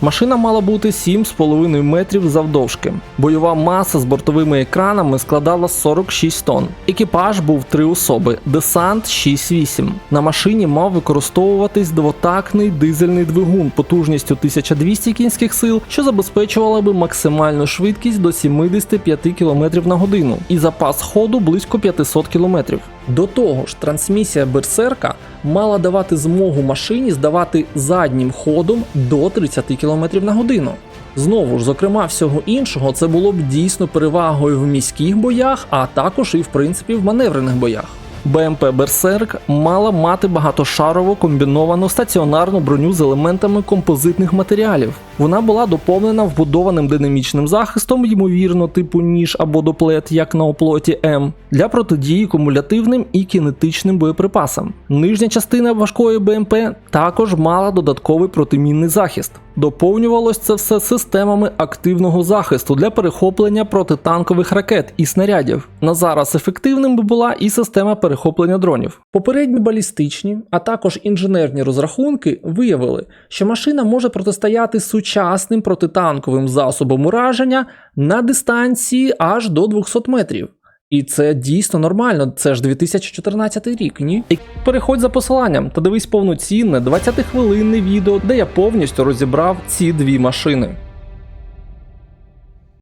Машина мала бути 7,5 метрів завдовжки. Бойова маса з бортовими екранами складала 46 тонн. Екіпаж був три особи, десант 6-8. На машині мав використовуватись двотактний дизельний двигун потужністю 1200 кінських сил, що забезпечувала би максимальну швидкість до 75 км на годину і запас ходу близько 500 км. До того ж, трансмісія Берсерка мала давати змогу машині здавати заднім ходом до 30 км на годину. Знову ж, зокрема, всього іншого, це було б дійсно перевагою в міських боях, а також і в принципі в маневрених боях. БМП Берсерк мала мати багатошарову комбіновану стаціонарну броню з елементами композитних матеріалів. Вона була доповнена вбудованим динамічним захистом, ймовірно, типу ніж або доплет, як на оплоті М, для протидії кумулятивним і кінетичним боєприпасам. Нижня частина важкої БМП також мала додатковий протимінний захист. Доповнювалось це все системами активного захисту для перехоплення протитанкових ракет і снарядів. На зараз ефективним би була і система перехоплення дронів. Попередні балістичні, а також інженерні розрахунки виявили, що машина може протистояти сучасним протитанковим засобом ураження на дистанції аж до 200 метрів. І це дійсно нормально, це ж 2014 рік, ні? Переходь за посиланням та дивись повноцінне 20-хвилинне відео, де я повністю розібрав ці дві машини.